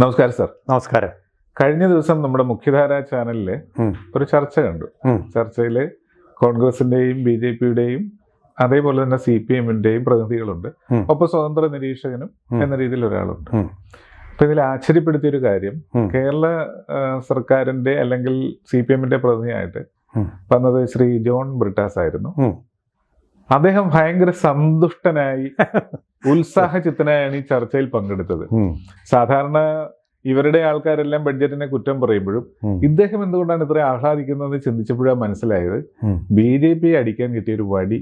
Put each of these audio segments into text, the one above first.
നമസ്കാരം സർ. നമസ്കാരം. കഴിഞ്ഞ ദിവസം നമ്മുടെ മുഖ്യധാര ചാനലിൽ ഒരു ചർച്ച കണ്ടു. ചർച്ചയിൽ കോൺഗ്രസിന്റെയും ബി ജെ പിയുടെയും അതേപോലെ തന്നെ സി പി എമ്മിന്റെയും പ്രതിനിധികളുണ്ട്. ഒപ്പം സ്വതന്ത്ര നിരീക്ഷകനും എന്ന രീതിയിൽ ഒരാളുണ്ട്. അപ്പൊ ഇതിൽ ആശ്ചര്യപ്പെടുത്തിയ ഒരു കാര്യം കേരള സർക്കാരിന്റെ അല്ലെങ്കിൽ സി പി എമ്മിന്റെ പ്രതിനിധിയായിട്ട് വന്നത് ശ്രീ ജോൺ ബ്രിട്ടാസ് ആയിരുന്നു. അദ്ദേഹം ഭയങ്കര സന്തുഷ്ടനായി ഉത്സാഹചിത്തനായാണ് ഈ ചർച്ചയിൽ പങ്കെടുത്തത്. സാധാരണ ഇവരുടെ ആൾക്കാരെല്ലാം ബഡ്ജറ്റിനെ കുറ്റം പറയുമ്പോഴും ഇദ്ദേഹം എന്തുകൊണ്ടാണ് ഇത്ര ആഹ്ലാദിക്കുന്നത് ചിന്തിച്ചപ്പോഴാണ് മനസ്സിലായത്. ബി ജെ പി അടിക്കാൻ കിട്ടിയ ഒരു വടി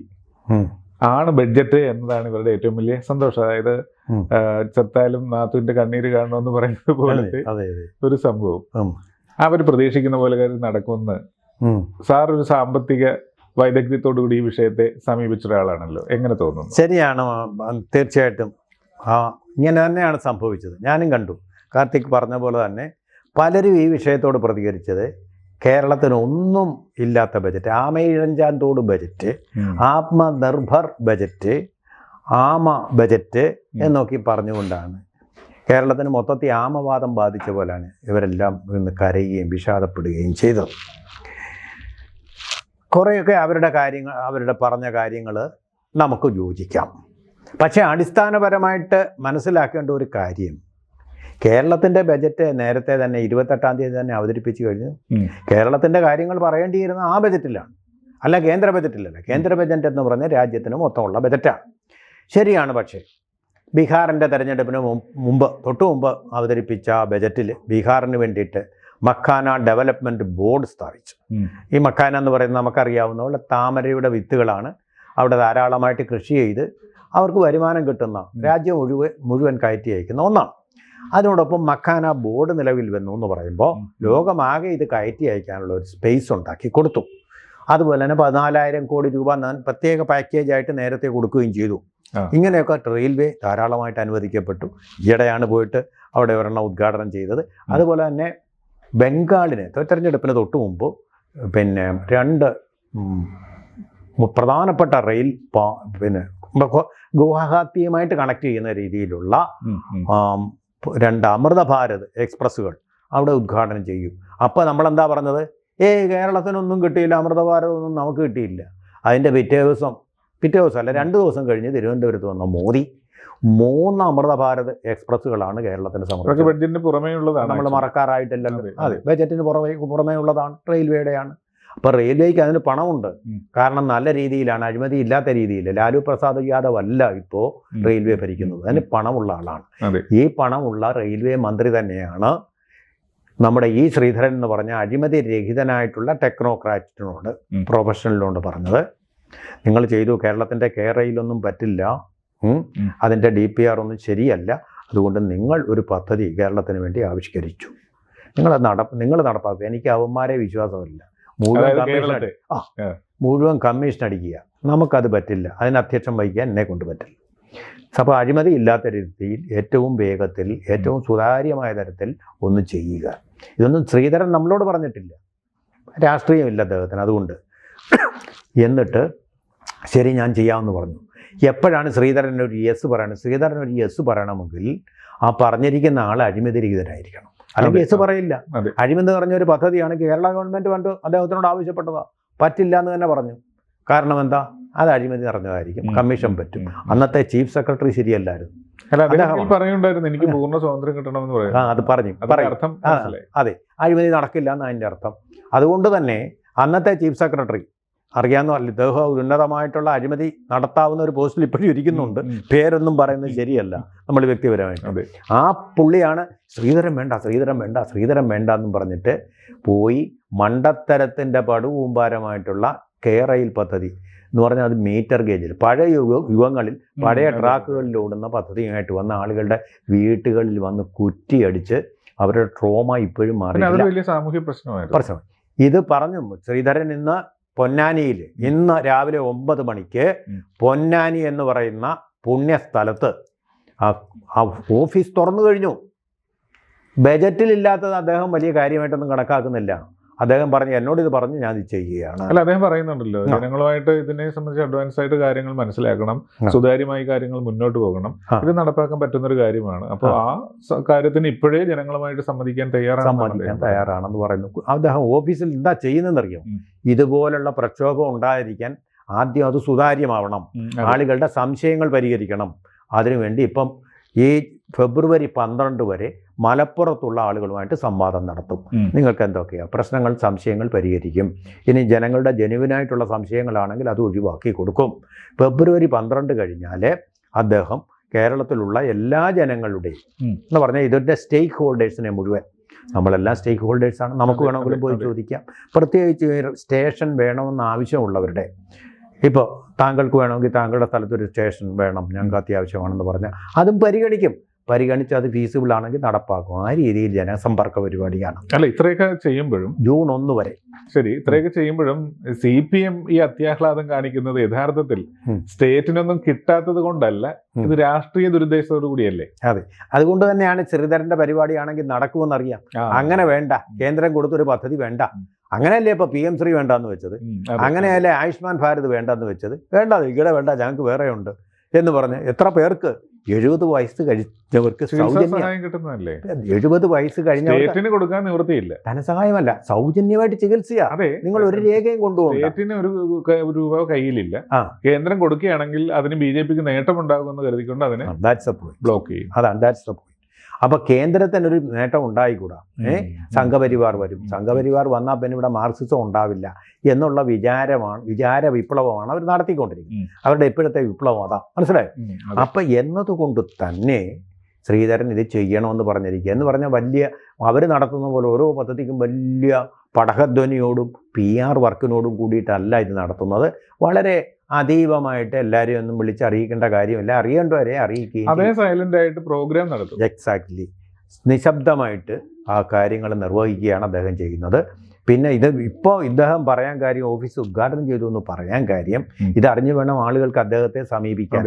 ആണ് ബഡ്ജറ്റ് എന്നതാണ് ഇവരുടെ ഏറ്റവും വലിയ സന്തോഷം. അതായത് ചത്താലും നാത്തുവിന്റെ കണ്ണീര് കാണണമെന്ന് പറയുന്നത് പോലത്തെ ഒരു സംഭവം. അവർ പ്രതീക്ഷിക്കുന്ന പോലെ കാര്യം നടക്കുമെന്ന്. സാർ ഒരു സാമ്പത്തിക വൈദഗ്ധ്യത്തോടു കൂടി ഈ വിഷയത്തെ സമീപിച്ച ഒരാളാണല്ലോ. എങ്ങനെ തോന്നുന്നു? ശരിയാണ് തീർച്ചയായിട്ടും. ആ ഇങ്ങനെ തന്നെയാണ് സംഭവിച്ചത്. ഞാനും കണ്ടു. കാർത്തിക് പറഞ്ഞ പോലെ തന്നെ പലരും ഈ വിഷയത്തോട് പ്രതികരിച്ചത് കേരളത്തിന് ഒന്നും ഇല്ലാത്ത ബജറ്റ് ആമയിഴഞ്ചാം തോട് ബജറ്റ്. ആത്മനിർഭർ ബജറ്റ് ആമ ബജറ്റ് എന്നൊക്കെ പറഞ്ഞുകൊണ്ടാണ്. കേരളത്തിന് മൊത്തത്തിൽ ആമവാദം ബാധിച്ച പോലാണ് ഇവരെല്ലാം ഇന്ന് കരയുകയും വിഷാദപ്പെടുകയും ചെയ്തത്. കുറേയൊക്കെ അവരുടെ കാര്യങ്ങൾ അവരുടെ പറഞ്ഞ കാര്യങ്ങൾ നമുക്ക് യോജിക്കാം. പക്ഷേ അടിസ്ഥാനപരമായിട്ട് മനസ്സിലാക്കേണ്ട ഒരു കാര്യം. കേരളത്തിന്റെ ബജറ്റ് നേരത്തെ തന്നെ ഇരുപത്തെട്ടാം തീയതി തന്നെ അവതരിപ്പിച്ചു കഴിഞ്ഞു. കേരളത്തിന്റെ കാര്യങ്ങൾ പറയേണ്ടിയിരുന്ന ആ ബജറ്റിലാണ് അല്ല കേന്ദ്ര ബജറ്റിലല്ല കേന്ദ്ര ബജറ്റ് എന്ന് പറഞ്ഞാൽ രാജ്യത്തിന് മൊത്തമുള്ള ബജറ്റാണ് ശരിയാണ് പക്ഷേ. ബീഹാറിന്റെ തെരഞ്ഞെടുപ്പിന് മുമ്പ് തൊട്ടു മുമ്പ് അവതരിപ്പിച്ച ബജറ്റിൽ ബീഹാറിന് വേണ്ടിയിട്ട് മക്കാന ഡെവലപ്മെന്റ് ബോർഡ് സ്ഥാപിച്ചു. ഈ മക്കാന എന്ന് പറയുന്നത് നമുക്കറിയാവുന്ന പോലെ താമരയുടെ വിത്തുകളാണ്. അവിടെ ധാരാളമായിട്ട് കൃഷി ചെയ്ത് അവർക്ക് വരുമാനം കിട്ടുന്ന രാജ്യം മുഴുവൻ മുഴുവൻ കയറ്റി അയക്കുന്ന ഒന്നാണ്. അതിനോടൊപ്പം മക്കാന ബോർഡ് നിലവിൽ വന്നു എന്ന് പറയുമ്പോൾ. ലോകമാകെ ഇത് കയറ്റി അയക്കാനുള്ള ഒരു സ്പേസ് ഉണ്ടാക്കി കൊടുത്തു. അതുപോലെ തന്നെ പതിനാലായിരം കോടി രൂപ ഞാൻ പ്രത്യേക പാക്കേജായിട്ട് നേരത്തെ കൊടുക്കുകയും ചെയ്തു. ഇങ്ങനെയൊക്കെ റെയിൽവേ ധാരാളമായിട്ട് അനുവദിക്കപ്പെട്ടു. ഈയിടെയാണ് പോയിട്ട് അവിടെ ഒരെണ്ണം ഉദ്ഘാടനം ചെയ്തത്. അതുപോലെ തന്നെ ബംഗാളിന് തെരഞ്ഞെടുപ്പിന് തൊട്ട് മുമ്പ് പിന്നെ രണ്ട് പ്രധാനപ്പെട്ട റെയിൽ പാ- പിന്നെ ഗുവാഹത്തിയുമായിട്ട് കണക്ട് ചെയ്യുന്ന രീതിയിലുള്ള രണ്ട് അമൃത ഭാരത് എക്സ്പ്രസ്സുകൾ അവിടെ ഉദ്ഘാടനം ചെയ്യും. അപ്പോൾ നമ്മളെന്താ പറഞ്ഞത്? ഏയ് കേരളത്തിനൊന്നും കിട്ടിയില്ല അമൃത ഭാരതമൊന്നും നമുക്ക് കിട്ടിയില്ല. അതിന്റെ പിറ്റേ ദിവസം പിറ്റേ ദിവസം അല്ല രണ്ട് ദിവസം കഴിഞ്ഞ് തിരുവനന്തപുരത്ത് വന്ന മോദി മൂന്ന് അമൃത ഭാരത് എക്സ്പ്രസ്സുകളാണ് കേരളത്തിന് സമർപ്പിച്ചത്. ബഡ്ജറ്റിന് പുറമേ ഉള്ളതാണ് നമ്മൾ actually. അതെ, ബജറ്റിന് പുറമേ പുറമേ ഉള്ളതാണ് റെയിൽവേയുടെയാണ്. അപ്പോൾ റെയിൽവേക്ക് അതിന് പണമുണ്ട്. കാരണം നല്ല രീതിയിലാണ് അഴിമതി ഇല്ലാത്ത രീതിയിൽ. ലാലു പ്രസാദ് യാദവ് അല്ല ഇപ്പോൾ റെയിൽവേ ഭരിക്കുന്നത്. അതിന് പണമുള്ള ആളാണ്. ഈ പണമുള്ള റെയിൽവേ മന്ത്രി തന്നെയാണ് നമ്മുടെ ഈ ശ്രീധരൻ എന്ന് പറഞ്ഞ അഴിമതി രഹിതനായിട്ടുള്ള ടെക്നോക്രാറ്റിനോട് പ്രൊഫഷണലിനോട് പറഞ്ഞത്. നിങ്ങൾ ചെയ്തു കേരളത്തിന്റെ കേരളയിലൊന്നും പറ്റില്ല. അതിന്റെ ഡി പി ആർ ഒന്നും ശരിയല്ല. അതുകൊണ്ട് നിങ്ങൾ ഒരു പദ്ധതി കേരളത്തിന് വേണ്ടി ആവിഷ്കരിച്ചു. നിങ്ങൾ നട നിങ്ങൾ നടപ്പാക്കുക. എനിക്ക് അവന്മാരെ വിശ്വാസമില്ല. മുഴുവൻ കമ്മീഷൻ ആ മുഴുവൻ കമ്മീഷൻ അടിക്കുക. നമുക്കത് പറ്റില്ല. അതിന് അധ്യക്ഷം വഹിക്കാൻ എന്നെ കൊണ്ട് പറ്റില്ല. അപ്പോൾ അഴിമതി ഇല്ലാത്ത രീതിയിൽ ഏറ്റവും വേഗത്തിൽ ഏറ്റവും സുതാര്യമായ തരത്തിൽ ഒന്ന് ചെയ്യുക. ഇതൊന്നും ശ്രീധരൻ നമ്മളോട് പറഞ്ഞിട്ടില്ല. രാഷ്ട്രീയമില്ല അദ്ദേഹത്തിന്. അതുകൊണ്ട് എന്നിട്ട് ശരി ഞാൻ ചെയ്യാമെന്ന് പറഞ്ഞു. എപ്പോഴാണ് ശ്രീധരൻ ഒരു യെസ് പറയുന്നത് ശ്രീധരൻ ഒരു യെസ് പറയണമെങ്കിൽ ആ പറഞ്ഞിരിക്കുന്ന ആൾ അഴിമതി രഹിതനായിരിക്കണം അല്ലെങ്കിൽ യെസ്. പറയില്ല. അഴിമതി പറഞ്ഞ ഒരു പദ്ധതിയാണ് കേരള ഗവൺമെന്റ് പണ്ട് അദ്ദേഹത്തിനോട് ആവശ്യപ്പെട്ടതാ. പറ്റില്ല എന്ന് തന്നെ പറഞ്ഞു. കാരണം എന്താ? അത് അഴിമതി നിറഞ്ഞതായിരിക്കും. കമ്മീഷൻ പറ്റും. അന്നത്തെ ചീഫ് സെക്രട്ടറി ശരിയല്ലായിരുന്നു. എനിക്ക് പൂർണ സ്വാതന്ത്ര്യം കിട്ടണമെന്ന് ആ പറയാം അത് പറഞ്ഞു അർത്ഥം അതെ. അഴിമതി നടക്കില്ല എന്ന് അതിന്റെ അർത്ഥം. അതുകൊണ്ട് തന്നെ അന്നത്തെ ചീഫ് സെക്രട്ടറി അറിയാവുന്ന ഇദ്ദേഹം ഒരു ഉന്നതമായിട്ടുള്ള അഴിമതി നടത്താവുന്ന ഒരു പോസ്റ്റിൽ ഇപ്പോഴും ഇരിക്കുന്നുണ്ട്. പേരൊന്നും പറയുന്നത് ശരിയല്ല. നമ്മൾ വ്യക്തിപരമായിട്ട്. ആ പുള്ളിയാണ് ശ്രീധരൻ വേണ്ട ശ്രീധരൻ വേണ്ട ശ്രീധരൻ വേണ്ട എന്നും പറഞ്ഞിട്ട് പോയി മണ്ടത്തരത്തിന്റെ പടുകൂമ്പാരമായിട്ടുള്ള കെയറയിൽ പദ്ധതി എന്ന് പറഞ്ഞാൽ അത് മീറ്റർ ഗേജിൽ. പഴയ യുഗ യുഗങ്ങളിൽ പഴയ. ട്രാക്കുകളിൽ ഓടുന്ന പദ്ധതിയുമായിട്ട് വന്ന ആളുകളുടെ വീട്ടുകളിൽ വന്ന് കുറ്റിയടിച്ച് അവരുടെ ട്രോമ ഇപ്പോഴും മാറി വലിയ സാമൂഹ്യ പ്രശ്നമായിരുന്നു. പ്രശ്നം. ഇത് പറഞ്ഞു ശ്രീധരൻ ഇന്ന് പൊന്നാനിയിൽ ഇന്ന് രാവിലെ ഒമ്പത് മണിക്ക് പൊന്നാനി എന്ന് പറയുന്ന പുണ്യസ്ഥലത്ത് ഓഫീസ് തുറന്നു കഴിഞ്ഞു. ബജറ്റിലില്ലാത്തത് അദ്ദേഹം വലിയ കാര്യമായിട്ടൊന്നും കണക്കാക്കുന്നില്ല. അദ്ദേഹം പറഞ്ഞു എന്നോട് ഇത് പറഞ്ഞു ഞാൻ ഇത് ചെയ്യുകയാണ് അല്ല അദ്ദേഹം പറയുന്നുണ്ടല്ലോ ജനങ്ങളുമായിട്ട് ഇതിനെ സംബന്ധിച്ച് അഡ്വാൻസ് ആയിട്ട് കാര്യങ്ങൾ മനസ്സിലാക്കണം. സുതാര്യമായി കാര്യങ്ങൾ മുന്നോട്ട് പോകണം. ഇത് നടപ്പാക്കാൻ പറ്റുന്ന ഒരു കാര്യമാണ്. അപ്പോൾ ആ. കാര്യത്തിന് ഇപ്പോഴേ ജനങ്ങളുമായിട്ട് സമ്മതിക്കാൻ തയ്യാറാണ് സമ്മതിക്കാൻ തയ്യാറാണെന്ന് പറയുന്നു. അദ്ദേഹം ഓഫീസിൽ എന്താ ചെയ്യുന്നതെന്നറിയാം. ഇതുപോലുള്ള പ്രക്ഷോഭം ഉണ്ടായിരിക്കാൻ ആദ്യം അത് സുതാര്യമാവണം. ആളുകളുടെ സംശയങ്ങൾ പരിഹരിക്കണം. അതിനുവേണ്ടി ഇപ്പം ഈ ഫെബ്രുവരി പന്ത്രണ്ട് വരെ മലപ്പുറത്തുള്ള ആളുകളുമായിട്ട് സംവാദം നടത്തും. നിങ്ങൾക്ക് എന്തൊക്കെയാണ് പ്രശ്നങ്ങൾ സംശയങ്ങൾ പരിഹരിക്കും. ഇനി ജനങ്ങളുടെ ജനുവിനായിട്ടുള്ള സംശയങ്ങളാണെങ്കിൽ അത് ഒഴിവാക്കി കൊടുക്കും. ഫെബ്രുവരി പന്ത്രണ്ട് കഴിഞ്ഞാൽ അദ്ദേഹം കേരളത്തിലുള്ള എല്ലാ ജനങ്ങളുടെയും എന്ന് പറഞ്ഞാൽ ഇതിന്റെ സ്റ്റേക്ക് ഹോൾഡേഴ്സിനെ മുഴുവൻ. നമ്മളെല്ലാം സ്റ്റേക്ക് ഹോൾഡേഴ്സാണ് നമുക്ക് വേണമെങ്കിലും പോയി ചോദിക്കാം. പ്രത്യേകിച്ച് സ്റ്റേഷൻ വേണമെന്ന് ആവശ്യമുള്ളവരുടെ. ഇപ്പോൾ താങ്കൾക്ക് വേണമെങ്കിൽ താങ്കളുടെ സ്ഥലത്തൊരു സ്റ്റേഷൻ വേണം ഞങ്ങൾക്ക് അത്യാവശ്യമാണെന്ന് പറഞ്ഞാൽ അതും പരിഗണിക്കും. പരിഗണിച്ച് അത് ഫീസിബിൾ ആണെങ്കിൽ നടപ്പാക്കും. ആ രീതിയിൽ ജനസമ്പർക്ക പരിപാടിയാണ് അല്ല ഇത്രയൊക്കെ ചെയ്യുമ്പോഴും ജൂൺ ഒന്ന് വരെ. ശരി ഇത്രയൊക്കെ ചെയ്യുമ്പോഴും സി പി എം ഈ അത്യാഹ്ലാദം കാണിക്കുന്നത് യഥാർത്ഥത്തിൽ. സ്റ്റേറ്റിനൊന്നും കിട്ടാത്തത് കൊണ്ടല്ല ഇത് രാഷ്ട്രീയ ദുരുദ്ദേശത്തോടു കൂടിയല്ലേ? അതെ. അതുകൊണ്ട് തന്നെയാണ് ശ്രീധരന്റെ പരിപാടിയാണെങ്കിൽ നടക്കുമെന്നറിയാം. അങ്ങനെ വേണ്ട. കേന്ദ്രം കൊടുത്തൊരു പദ്ധതി വേണ്ട. അങ്ങനെയല്ലേ ഇപ്പൊ പി എം ശ്രീ വേണ്ടെന്ന് വെച്ചത്? അങ്ങനെയല്ലേ ആയുഷ്മാൻ ഭാരത് വേണ്ടെന്ന് വെച്ചത്? വേണ്ട ഇവിടെ വേണ്ട ഞങ്ങൾക്ക് വേറെ ഉണ്ട് എന്ന് പറഞ്ഞ് എത്ര പേർക്ക് എഴുപത് വയസ്സ് കഴിഞ്ഞവർക്ക് സൗജന്യ എഴുപത് വയസ്സ് കഴിഞ്ഞ കൊടുക്കാൻ നിവൃത്തിയില്ല. ധനസഹായമല്ല സൗജന്യമായിട്ട് ചികിത്സയാ. അതെ നിങ്ങൾ ഒരു രേഖയും കൊണ്ടുപോകും ഒരു രൂപ കയ്യിലില്ല. കേന്ദ്രം കൊടുക്കുകയാണെങ്കിൽ അതിന് ബി ജെ പിക്ക് നേട്ടമുണ്ടാകുമെന്ന് കരുതിക്കൊണ്ട് അതിനെ ബ്ലോക്ക് ചെയ്യും. അതാണ് ദാറ്റ്സ് ദ പോയിന്റ് അപ്പൊ കേന്ദ്രത്തിന് ഒരു നേട്ടം ഉണ്ടായിക്കൂടാ. ഏഹ്. സംഘപരിവാർ വരും. സംഘപരിവാർ വന്നാൽ പിന്നെ ഇവിടെ മാർക്സിസം ഉണ്ടാവില്ല എന്നുള്ള വിചാരമാണ് വിചാര വിപ്ലവമാണ് അവർ നടത്തിക്കൊണ്ടിരിക്കുന്നത്. അവരുടെ ഇപ്പോഴത്തെ വിപ്ലവം അതാ. മനസ്സിലായോ? അപ്പൊ എന്നതുകൊണ്ട് തന്നെ ശ്രീധരൻ ഇത് ചെയ്യണമെന്ന് പറഞ്ഞിരിക്കുക. എന്ന് പറഞ്ഞാൽ വലിയ അവർ നടത്തുന്ന പോലെ ഓരോ പദ്ധതിക്കും വലിയ പടഹധ്വനിയോടും പി ആർ വർക്കിനോടും കൂടിയിട്ടല്ല ഇത് നടത്തുന്നത്. വളരെ അതീവമായിട്ട് എല്ലാവരെയും ഒന്നും വിളിച്ചറിയിക്കേണ്ട കാര്യമില്ല. അറിയേണ്ടവരെ അറിയിക്കുകയും അതേ സൈലന്റ് ആയിട്ട് പ്രോഗ്രാം നടത്തും. എക്സാക്ട്ലി നിശബ്ദമായിട്ട് ആ കാര്യങ്ങൾ നിർവഹിക്കുകയാണ് അദ്ദേഹം ചെയ്യുന്നത്. പിന്നെ ഇത് ഇപ്പോൾ ഇദ്ദേഹം പറയാൻ കാര്യം ഓഫീസ് ഉദ്ഘാടനം ചെയ്തു എന്ന് പറയാൻ കാര്യം. ഇത് അറിഞ്ഞു വേണം ആളുകൾക്ക് അദ്ദേഹത്തെ സമീപിക്കാൻ.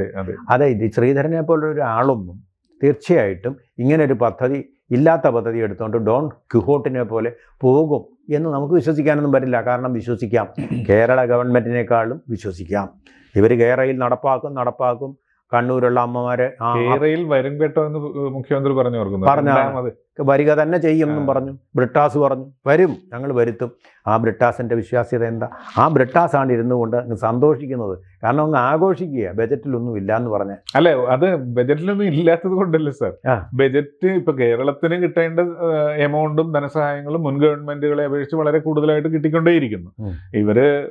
അതെ ഇത് ശ്രീധരനെ പോലുള്ള ഒരാളൊന്നും തീർച്ചയായിട്ടും ഇങ്ങനെ ഒരു പദ്ധതി ഇല്ലാത്ത പദ്ധതി എടുത്തുകൊണ്ട് ഡോൺ ക്യുഹോട്ടിനെ പോലെ പോകും എന്ന് നമുക്ക് വിശ്വസിക്കാനൊന്നും പറ്റില്ല. കാരണം വിശ്വസിക്കാം. കേരള ഗവൺമെന്റിനേക്കാളും വിശ്വസിക്കാം. ഇവർ കേരളയിൽ നടപ്പാക്കും നടപ്പാക്കും. കണ്ണൂരുള്ള അമ്മമാരെ കേരളയിൽ വരും കേട്ടോ എന്ന് മുഖ്യമന്ത്രി പറഞ്ഞു പറഞ്ഞു വരിക തന്നെ ചെയ്യും എന്നും പറഞ്ഞു. ബ്രിട്ടാസ് പറഞ്ഞു വരും ഞങ്ങൾ വരുത്തും. ആ ബ്രിട്ടാസിന്റെ വിശ്വാസ്യത എന്താ? ആ ബ്രിട്ടാസാണ് ഇരുന്നു കൊണ്ട് അങ്ങ് സന്തോഷിക്കുന്നത്. കാരണം അങ്ങ് ആഘോഷിക്കുക ബജറ്റിലൊന്നും ഇല്ല എന്ന് പറഞ്ഞ. അല്ലെ അത് ബജറ്റിലൊന്നും ഇല്ലാത്തത് കൊണ്ടല്ലേ സാർ? ആ. ബജറ്റ് ഇപ്പൊ കേരളത്തിന് കിട്ടേണ്ട എമൗണ്ടും ധനസഹായങ്ങളും മുൻ ഗവൺമെന്റുകളെ അപേക്ഷിച്ച് വളരെ കൂടുതലായിട്ട് കിട്ടിക്കൊണ്ടേയിരിക്കുന്നു. ഇവർ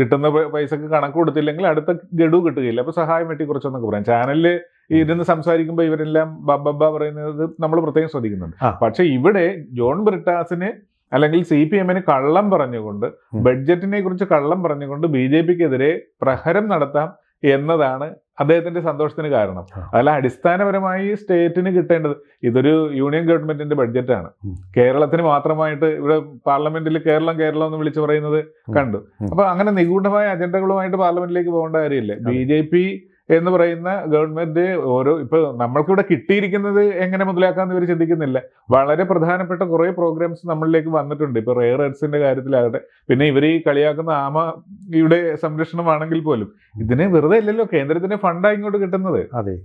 കിട്ടുന്ന പൈസക്ക് കണക്ക് കൊടുത്തില്ലെങ്കിൽ അടുത്ത ഗഡു കിട്ടുകയില്ല. അപ്പൊ സഹായം വെട്ടിക്കുറച്ചെന്നൊക്കെ പറയാം. ചാനലിൽ ഇരുന്ന് സംസാരിക്കുമ്പോൾ ഇവരെല്ലാം ബബ്ബ പറയുന്നത് നമ്മൾ പ്രത്യേകം ശ്രദ്ധിക്കുന്നുണ്ട് പക്ഷെ ഇവിടെ ജോൺ ബ്രിട്ടാസിന് അല്ലെങ്കിൽ സി പി എമ്മിന് കള്ളം പറഞ്ഞുകൊണ്ട്. ബഡ്ജറ്റിനെ കുറിച്ച് കള്ളം പറഞ്ഞുകൊണ്ട് ബി ജെ പിക്കെതിരെ പ്രഹരം നടത്താം എന്നതാണ് അദ്ദേഹത്തിന്റെ സന്തോഷത്തിന് കാരണം. അതല്ല അടിസ്ഥാനപരമായി സ്റ്റേറ്റിന് കിട്ടേണ്ടത് ഇതൊരു യൂണിയൻ ഗവൺമെന്റിന്റെ ബഡ്ജറ്റാണ് കേരളത്തിന് മാത്രമായിട്ട് ഇവിടെ പാർലമെന്റിൽ കേരളം കേരളം എന്ന് വിളിച്ചു പറയുന്നത് കണ്ടു. അപ്പൊ അങ്ങനെ നിഗൂഢമായ അജണ്ടകളുമായിട്ട് പാർലമെന്റിലേക്ക് പോകേണ്ട കാര്യമില്ല. ബി ജെ പി എന്ന് പറയുന്ന ഗവൺമെന്റ് ഓരോ ഇപ്പൊ നമ്മൾക്കിവിടെ കിട്ടിയിരിക്കുന്നത് എങ്ങനെ മുതലാക്കാന്ന് ഇവർ ചിന്തിക്കുന്നില്ല. വളരെ പ്രധാനപ്പെട്ട കുറേ പ്രോഗ്രാംസ് നമ്മളിലേക്ക് വന്നിട്ടുണ്ട്. ഇപ്പൊ റെയർ എർട്സിന്റെ കാര്യത്തിലാകട്ടെ. പിന്നെ ഇവർ ഈ കളിയാക്കുന്ന ആമയുടെ സംരക്ഷണമാണെങ്കിൽ പോലും ഇതിന് വെറുതെ ഇല്ലല്ലോ. കേന്ദ്രത്തിന്റെ ഫണ്ടായി ഇങ്ങോട്ട് കിട്ടുന്നത്. അതെ.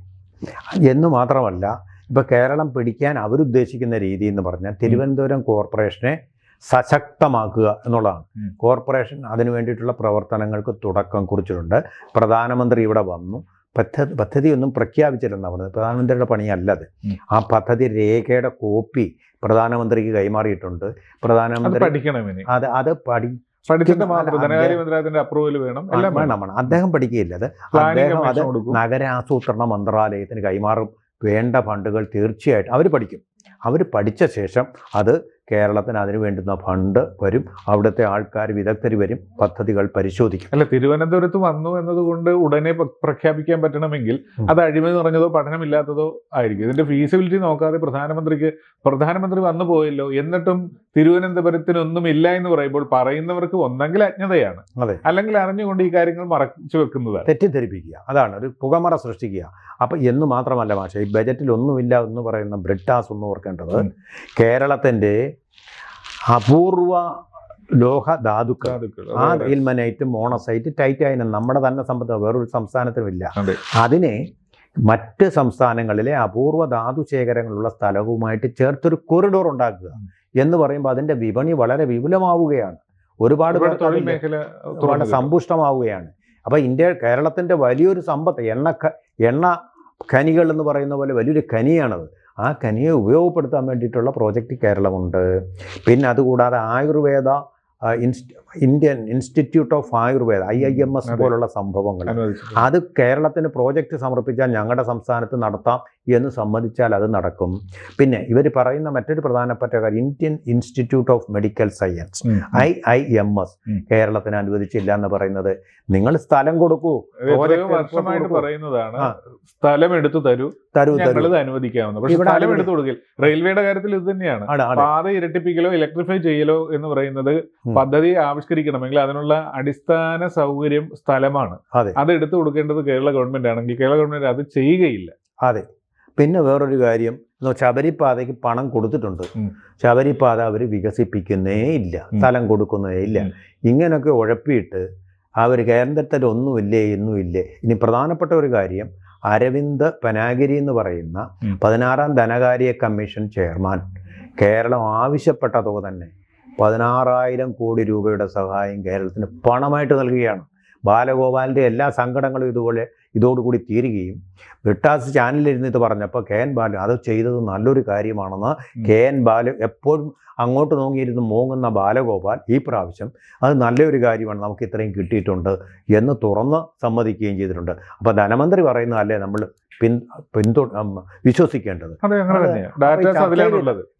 എന്ന് മാത്രമല്ല ഇപ്പൊ കേരളം പിടിക്കാൻ അവരുദ്ദേശിക്കുന്ന രീതി എന്ന് പറഞ്ഞാൽ തിരുവനന്തപുരം കോർപ്പറേഷനെ സശക്തമാക്കുക എന്നുള്ളതാണ്. കോർപ്പറേഷൻ അതിനു വേണ്ടിയിട്ടുള്ള പ്രവർത്തനങ്ങൾക്ക് തുടക്കം കുറിച്ചിട്ടുണ്ട്. പ്രധാനമന്ത്രി ഇവിടെ വന്നു. പദ്ധതി പദ്ധതിയൊന്നും പ്രഖ്യാപിച്ചില്ലെന്നാണ് പറഞ്ഞത്. പ്രധാനമന്ത്രിയുടെ പണിയല്ലത് അത്. ആ പദ്ധതി രേഖയുടെ കോപ്പി പ്രധാനമന്ത്രിക്ക് കൈമാറിയിട്ടുണ്ട്. പ്രധാനമന്ത്രി അത് അത് പഠി ധനകാര്യ അപ്രൂവൽ വേണം. വേണം. വേണം. അദ്ദേഹം പഠിക്കുകയില്ല. അത് അദ്ദേഹം അത് നഗരാസൂത്രണ മന്ത്രാലയത്തിന് കൈമാറും. വേണ്ട ഫണ്ടുകൾ തീർച്ചയായിട്ടും അവർ പഠിക്കും. അവർ പഠിച്ച ശേഷം അത് കേരളത്തിന് അതിന് വേണ്ടുന്ന ഫണ്ട് വരും. അവിടുത്തെ ആൾക്കാർ വിദഗ്ധർ വരും പദ്ധതികൾ പരിശോധിക്കും. അല്ല തിരുവനന്തപുരത്ത് വന്നു എന്നതുകൊണ്ട് ഉടനെ പ്രഖ്യാപിക്കാൻ പറ്റണമെങ്കിൽ അത് അഴിമതി നിറഞ്ഞതോ പഠനമില്ലാത്തതോ ആയിരിക്കും. ഇതിന്റെ ഫീസിബിലിറ്റി നോക്കാതെ പ്രധാനമന്ത്രിക്ക് പ്രധാനമന്ത്രി വന്നു പോയല്ലോ എന്നിട്ടും തിരുവനന്തപുരത്തിനൊന്നും ഇല്ല എന്ന് പറയുമ്പോൾ പറയുന്നവർക്ക് ഒന്നെങ്കിൽ അജ്ഞതയാണ്. അതെ. അല്ലെങ്കിൽ അറിഞ്ഞുകൊണ്ട് ഈ കാര്യങ്ങൾ മറച്ചു വെക്കുന്നത് തെറ്റിദ്ധരിപ്പിക്കുക. അതാണ് ഒരു പുകമറ സൃഷ്ടിക്കുക. അപ്പം എന്ന് മാത്രമല്ല മാഷെ ഈ ബജറ്റിൽ ഒന്നുമില്ല എന്ന് പറയുന്ന ബ്രിട്ടാസ് ഒന്ന് ഓർക്കേണ്ടത് കേരളത്തിന്റെ കേരളത്തിന്റെ അപൂർവ ലോഹ ധാതുക്കൾ. ആ ഇൽമനൈറ്റ് മോണസൈറ്റ് ടൈറ്റായിനം നമ്മുടെ തന്നെ സംബന്ധം വേറൊരു സംസ്ഥാനത്തിനുമില്ല ഇല്ല അതിനെ മറ്റ് സംസ്ഥാനങ്ങളിലെ അപൂർവ ധാതു ശേഖരങ്ങളുള്ള സ്ഥലവുമായിട്ട് ചേർത്തൊരു കൊറിഡോർ ഉണ്ടാക്കുക. എന്ന് പറയുമ്പോൾ അതിന്റെ വിപണി വളരെ വിപുലമാവുകയാണ്. ഒരുപാട് ഒരുപാട് തൊഴിൽ മേഖല വളരെ സമ്പുഷ്ടമാവുകയാണ്. അപ്പോൾ ഇന്ത്യ കേരളത്തിന്റെ വലിയൊരു സമ്പത്ത് എണ്ണ എണ്ണ ഖനികൾ എന്ന് പറയുന്ന പോലെ വലിയൊരു ഖനിയാണത്. ആ ഖനിയെ ഉപയോഗപ്പെടുത്താൻ വേണ്ടിയിട്ടുള്ള പ്രോജക്റ്റ് കേരളമുണ്ട്. പിന്നെ അതുകൂടാതെ Ayurveda inst Indian institute of Ayurveda I I M S പോലുള്ള സംഭവങ്ങൾ. അത് കേരളത്തിന് പ്രോജക്റ്റ് സമർപ്പിച്ചാൽ ഞങ്ങളുടെ സംസ്ഥാനത്ത് നടത്താം എന്ന് സമ്മതിച്ചാൽ അത് നടക്കും. പിന്നെ ഇവർ പറയുന്ന മറ്റൊരു പ്രധാനപ്പെട്ട കാര്യം Indian institute of medical science. I I M S കേരളത്തിന് അനുവദിച്ചില്ല എന്ന് പറയുന്നത്. നിങ്ങൾ സ്ഥലം കൊടുക്കൂ. പറയുന്നതാണ്. സ്ഥലം എടുത്തു തരൂ. തരൂ അനുവദിക്കാവുന്ന. പക്ഷെ സ്ഥലം എടുത്തു കൊടുക്കില്ല. റെയിൽവേയുടെ കാര്യത്തിൽ ഇത് തന്നെയാണ്. പാത ഇരട്ടിപ്പിക്കലോ ഇലക്ട്രിഫൈ ചെയ്യലോ എന്ന് പറയുന്നത് പദ്ധതി പദ്ധതി ആവിഷ്കരിക്കണമെങ്കിൽ അതിനുള്ള അടിസ്ഥാന സൗകര്യം സ്ഥലമാണ്. അതെ. അത് എടുത്തു കൊടുക്കേണ്ടത് കേരള ഗവൺമെന്റ് ആണെങ്കിൽ കേരള ഗവൺമെന്റ് അത് ചെയ്യുകയില്ല. അതെ. പിന്നെ വേറൊരു കാര്യം ശബരിപാതയ്ക്ക് പണം കൊടുത്തിട്ടുണ്ട്. ശബരിപാത അവർ വികസിപ്പിക്കുന്നേ ഇല്ല. സ്ഥലം കൊടുക്കുന്നേ ഇല്ല. ഇങ്ങനെയൊക്കെ ഉഴപ്പിയിട്ട് അവർ കേന്ദ്രത്തിൽ ഒന്നുമില്ലേ എന്നുമില്ലേ. ഇനി പ്രധാനപ്പെട്ട ഒരു കാര്യം അരവിന്ദ് പനാഗിരി എന്ന് പറയുന്ന. പതിനാറാം ധനകാര്യ കമ്മീഷൻ ചെയർമാൻ കേരളം ആവശ്യപ്പെട്ട തുക തന്നെ പതിനാറായിരം കോടി രൂപയുടെ സഹായം കേരളത്തിന് പണമായിട്ട് നൽകുകയാണ്. ബാലഗോപാലിന്റെ എല്ലാ സങ്കടങ്ങളും ഇതുപോലെ ഇതോടുകൂടി തീരുകയും. ബ്രിട്ടാസ് ചാനലിരുന്ന് ഇത് പറഞ്ഞപ്പോൾ കെ എൻ ബാലു അത് ചെയ്തത് നല്ലൊരു കാര്യമാണെന്ന്. കെ എൻ ബാലു എപ്പോഴും അങ്ങോട്ട് നോങ്ങിയിരുന്ന് മൂങ്ങുന്ന ബാലഗോപാൽ ഈ പ്രാവശ്യം അത് നല്ലൊരു കാര്യമാണ് നമുക്ക് ഇത്രയും കിട്ടിയിട്ടുണ്ട് എന്ന് തുറന്ന് സമ്മതിക്കുകയും ചെയ്തിട്ടുണ്ട്. അപ്പോൾ ധനമന്ത്രി പറയുന്ന അല്ലേ നമ്മൾ പിൻ പിന്തു വിശ്വസിക്കേണ്ടത്?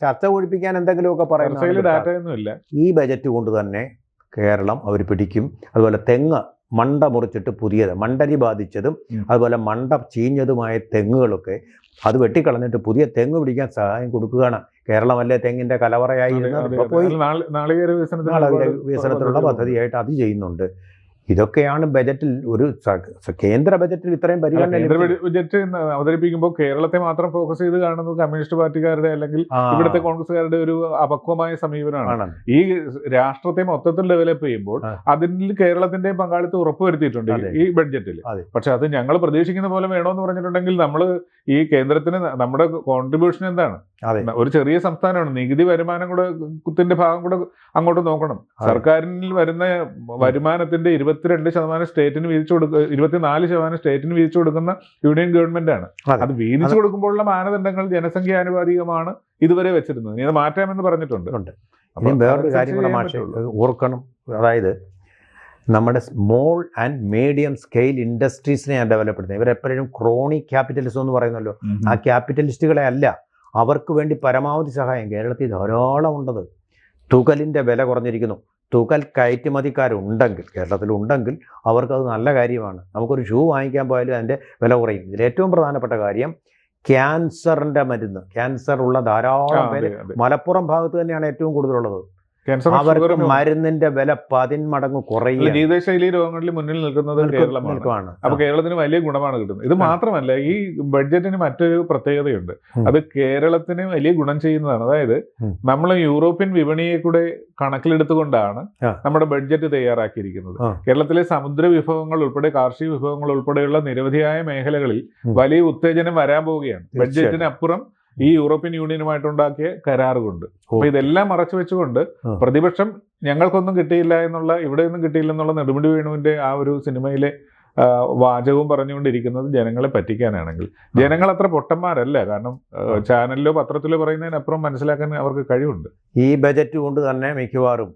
ചർച്ച ഒഴിപ്പിക്കാൻ എന്തെങ്കിലുമൊക്കെ പറയുന്നത് ഈ ബജറ്റ് കൊണ്ട് തന്നെ കേരളം അവർ പിടിക്കും. അതുപോലെ തെങ്ങ് മണ്ട മുറിച്ചിട്ട് പുതിയത് മണ്ടരി ബാധിച്ചതും അതുപോലെ മണ്ട ചീഞ്ഞതുമായ തെങ്ങുകളൊക്കെ അത് വെട്ടിക്കളഞ്ഞിട്ട് പുതിയ തെങ്ങ് പിടിക്കാൻ സഹായം കൊടുക്കുകയാണ്. കേരളമല്ലേ തെങ്ങിന്റെ കലവറയായിരുന്നു കലവറയായിരുന്നത് ഇപ്പോൾ പോയി നാളികേര വികസനത്തിനുള്ള പദ്ധതിയായിട്ട് അത് ചെയ്യുന്നുണ്ട്. ഇതൊക്കെയാണ് ബജറ്റിൽ ഒരു കേന്ദ്ര ബജറ്റിൽ ഇത്രയും പരിഗണന ഇന്ന് അവതരിപ്പിക്കുമ്പോൾ കേരളത്തെ മാത്രം ഫോക്കസ് ചെയ്ത് കാണുന്നത് കമ്മ്യൂണിസ്റ്റ് പാർട്ടിക്കാരുടെ അല്ലെങ്കിൽ ഇവിടുത്തെ കോൺഗ്രസ്സുകാരുടെ ഒരു അപക്വമായ സമീപനമാണ്. ഈ രാഷ്ട്രത്തെ മൊത്തത്തിൽ ഡെവലപ്പ് ചെയ്യുമ്പോൾ. അതിൽ കേരളത്തിന്റെ പങ്കാളിത്തം ഉറപ്പുവരുത്തിയിട്ടുണ്ട് ഈ- ബഡ്ജറ്റിൽ. പക്ഷെ അത് ഞങ്ങൾ പ്രതീക്ഷിക്കുന്ന പോലെ വേണമെന്ന് പറഞ്ഞിട്ടുണ്ടെങ്കിൽ നമ്മൾ ഈ കേന്ദ്രത്തിന് നമ്മുടെ കോൺട്രിബ്യൂഷൻ എന്താണ്? ഒരു ചെറിയ സംസ്ഥാനമാണ്. നികുതി വരുമാനം കൂടെ കുത്തിന്റെ ഭാഗം കൂടെ അങ്ങോട്ട് നോക്കണം. സർക്കാരിൽ വരുന്ന വരുമാനത്തിന്റെ ഇരുപത്തിരണ്ട് ശതമാനം സ്റ്റേറ്റിന് വീതിച്ചു കൊടുക്കുക ഇരുപത്തിനാല് ശതമാനം സ്റ്റേറ്റിന് വീതിച്ചു കൊടുക്കുന്ന യൂണിയൻ ഗവൺമെന്റ് ആണ്. അത്. വീതിച്ചു കൊടുക്കുമ്പോഴുള്ള മാനദണ്ഡങ്ങൾ ജനസംഖ്യാനുപാതികമാണ്. ഇതുവരെ വെച്ചിരുന്നത്. ഇനി അത് മാറ്റാമെന്ന് പറഞ്ഞിട്ടുണ്ട്. വേറൊരു കാര്യം കൂടെ മാഷേ ഓർക്കണം. അതായത് നമ്മുടെ സ്മോൾ ആൻഡ് മീഡിയം സ്കെയിൽ ഇൻഡസ്ട്രീസിനെ ഞാൻ ഡെവലപ്പ് ചെയ്യുന്നത് ഇവരെപ്പോഴും ക്രോണി ക്യാപിറ്റലിസം എന്ന് പറയുന്നല്ലോ. ആ ക്യാപിറ്റലിസ്റ്റുകളെ അല്ല അവർക്ക് വേണ്ടി പരമാവധി സഹായം. കേരളത്തിൽ ധാരാളം ഉണ്ടത്. തുകലിന്റെ വില കുറഞ്ഞിരിക്കുന്നു. തുകൽ കയറ്റുമതിക്കാരുണ്ടെങ്കിൽ കേരളത്തിലുണ്ടെങ്കിൽ അവർക്കത് നല്ല കാര്യമാണ്. നമുക്കൊരു ഷൂ വാങ്ങിക്കാൻ പോയാലും അതിന്റെ വില കുറയും. ഇതിൽ ഏറ്റവും പ്രധാനപ്പെട്ട കാര്യം ക്യാൻസറിന്റെ മരുന്ന്. ക്യാൻസർ ഉള്ള ധാരാളം പേര് മലപ്പുറം ഭാഗത്ത് തന്നെയാണ് ഏറ്റവും കൂടുതലുള്ളത്. അവർക്ക് മരുന്നിന്റെ വില പതിന്മടങ്ങ് കുറയും ജീവിതശൈലി രോഗങ്ങളിൽ മുന്നിൽ നിൽക്കുന്നത് കേരളമാണ്. അപ്പൊ കേരളത്തിന് വലിയ ഗുണമാണ് കിട്ടുന്നത്. ഇത് മാത്രമല്ല ഈ ബഡ്ജറ്റിന് മറ്റൊരു പ്രത്യേകതയുണ്ട്. അത് കേരളത്തിന് വലിയ ഗുണം ചെയ്യുന്നതാണ്. അതായത് നമ്മൾ യൂറോപ്യൻ വിപണിയെ കൂടെ കണക്കിലെടുത്തുകൊണ്ടാണ് നമ്മുടെ ബഡ്ജറ്റ് തയ്യാറാക്കിയിരിക്കുന്നത്. കേരളത്തിലെ സമുദ്ര വിഭവങ്ങൾ ഉൾപ്പെടെ കാർഷിക വിഭവങ്ങൾ ഉൾപ്പെടെയുള്ള നിരവധിയായ മേഖലകളിൽ വലിയ ഉത്തേജനം വരാൻ പോവുകയാണ്. ബഡ്ജറ്റിനപ്പുറം ഈ യൂറോപ്യൻ യൂണിയനുമായിട്ടുണ്ടാക്കിയ കരാറുകൊണ്ട്. അപ്പൊ ഇതെല്ലാം മറച്ചു വെച്ചുകൊണ്ട് പ്രതിപക്ഷം ഞങ്ങൾക്കൊന്നും കിട്ടിയില്ല എന്നുള്ള ഇവിടെ ഒന്നും കിട്ടിയില്ല എന്നുള്ള നെടുമുടി വേണുവിന്റെ ആ ഒരു സിനിമയിലെ വാചകവും പറഞ്ഞുകൊണ്ടിരിക്കുന്നത് ജനങ്ങളെ പറ്റിക്കാനാണെങ്കിൽ. ജനങ്ങൾ അത്ര പൊട്ടന്മാരല്ല. കാരണം ചാനലിലോ പത്രത്തിലോ പറയുന്നതിനപ്പുറം മനസ്സിലാക്കാൻ അവർക്ക് കഴിവുണ്ട്. ഈ ബജറ്റ് കൊണ്ട് തന്നെ മിക്കവാറും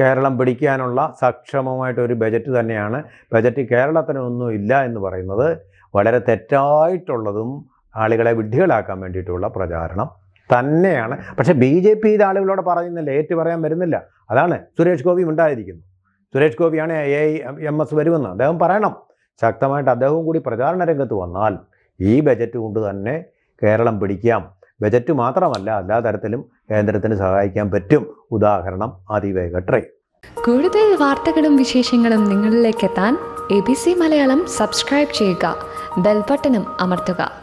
കേരളം പിടിക്കാനുള്ള സക്ഷമമായിട്ട് ഒരു ബജറ്റ് തന്നെയാണ്. ബജറ്റ് കേരളത്തിനൊന്നും ഇല്ല എന്ന് പറയുന്നത് വളരെ തെറ്റായിട്ടുള്ളതും ആളുകളെ വിഡ്ഢികളാക്കാൻ വേണ്ടിയിട്ടുള്ള പ്രചാരണം തന്നെയാണ്. പക്ഷേ ബി ജെ പി ഇത് ആളുകളോട് പറയുന്നില്ല ഏറ്റു പറയാൻ വരുന്നില്ല. അതാണ് സുരേഷ് ഗോപി ഉണ്ടായിരിക്കുന്നു സുരേഷ് ഗോപിയാണ് എ ഐ എം എസ് വരുമെന്ന് അദ്ദേഹം പറയണം. ശക്തമായിട്ട് അദ്ദേഹവും കൂടി പ്രചാരണ രംഗത്ത് വന്നാൽ ഈ ബജറ്റ് കൊണ്ട് തന്നെ കേരളം പിടിക്കാം. ബജറ്റ് മാത്രമല്ല എല്ലാ തരത്തിലും കേന്ദ്രത്തിന് സഹായിക്കാൻ പറ്റും. ഉദാഹരണം അതിവേഗ ട്രെയിൻ. കൂടുതൽ വാർത്തകളും വിശേഷങ്ങളും നിങ്ങളിലേക്ക് എത്താൻ A B C Malayalam subscribe ചെയ്യുക. ബെൽബട്ടനും അമർത്തുക.